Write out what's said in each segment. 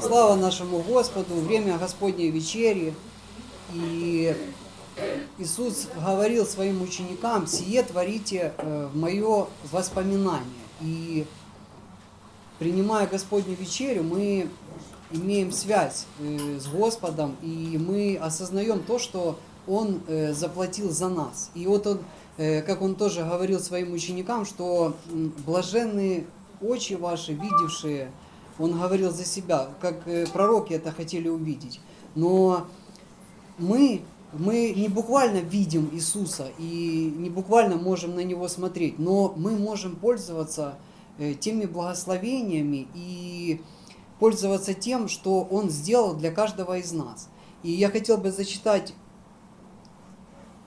Слава нашему Господу, время Господней вечери. И Иисус говорил своим ученикам, сие творите э, в мое воспоминание. И принимая Господню вечерю, мы имеем связь э, с Господом, и мы осознаем то, что Он э, заплатил за нас. И вот Он, как Он тоже говорил своим ученикам, что блаженные очи ваши, видевшие, Он говорил за себя, как э, пророки это хотели увидеть. Но мы, мы не буквально видим Иисуса и не буквально можем на Него смотреть, но мы можем пользоваться э, теми благословениями и пользоваться тем, что Он сделал для каждого из нас. И я хотел бы зачитать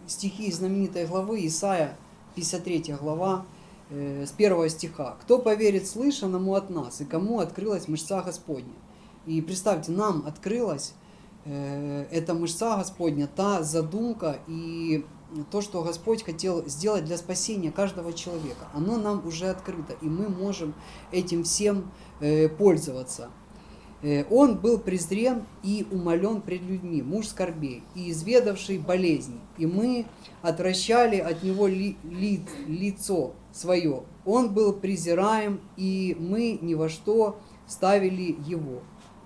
стихи из знаменитой главы Исаия, 53 глава, э, с первого стиха. «Кто поверит слышанному от нас, и кому открылась мышца Господня?» И представьте, нам открылась э, эта мышца Господня, та задумка и то, что Господь хотел сделать для спасения каждого человека. Оно нам уже открыто, и мы можем этим всем э, пользоваться. Э, Он был презрен и умолен пред людьми, муж скорбей, и изведавший болезни. И мы отвращали от него ли, ли- лицо свое. Он был презираем, и мы ни во что ставили его.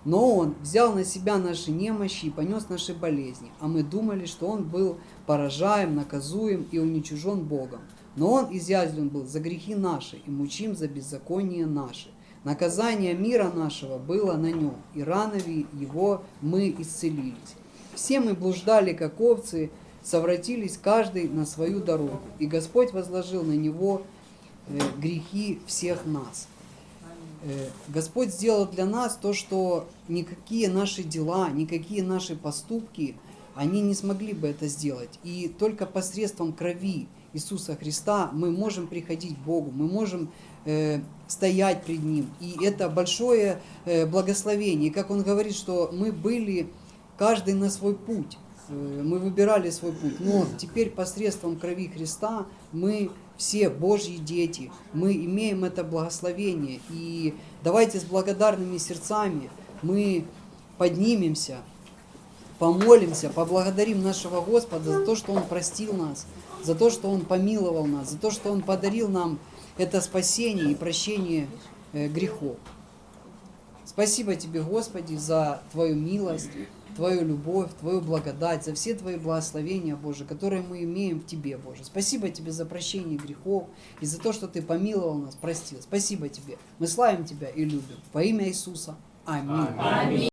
Но он взял на себя наши немощи и понес наши болезни, а мы думали, что он был поражаем, наказуем и уничижен Богом. Но он изъязвлен был за грехи наши и мучим за беззаконие наши. Наказание мира нашего было на нем, и ранами его мы исцелились. Все мы блуждали, как овцы, совратились каждый на свою дорогу, и Господь возложил на него э, грехи всех нас. Э, Господь сделал для нас то, что никакие наши дела, никакие наши поступки, они не смогли бы это сделать. И только посредством крови Иисуса Христа мы можем приходить к Богу, мы можем э, стоять пред Ним. И это большое э, благословение. Как Он говорит, что мы были каждый на свой путь. Э, Мы выбирали свой путь. Но теперь посредством крови Христа мы все Божьи дети. Мы имеем это благословение. И давайте с благодарными сердцами мы поднимемся, помолимся, поблагодарим нашего Господа за то, что Он простил нас, за то, что Он помиловал нас, за то, что Он подарил нам это спасение и прощение э, грехов. Спасибо Тебе, Господи, за Твою милость, Твою любовь, Твою благодать, за все Твои благословения, Боже, которые мы имеем в Тебе, Боже. Спасибо Тебе за прощение грехов и за то, что Ты помиловал нас, простил. Спасибо Тебе. Мы славим Тебя и любим. Во имя Иисуса. Аминь.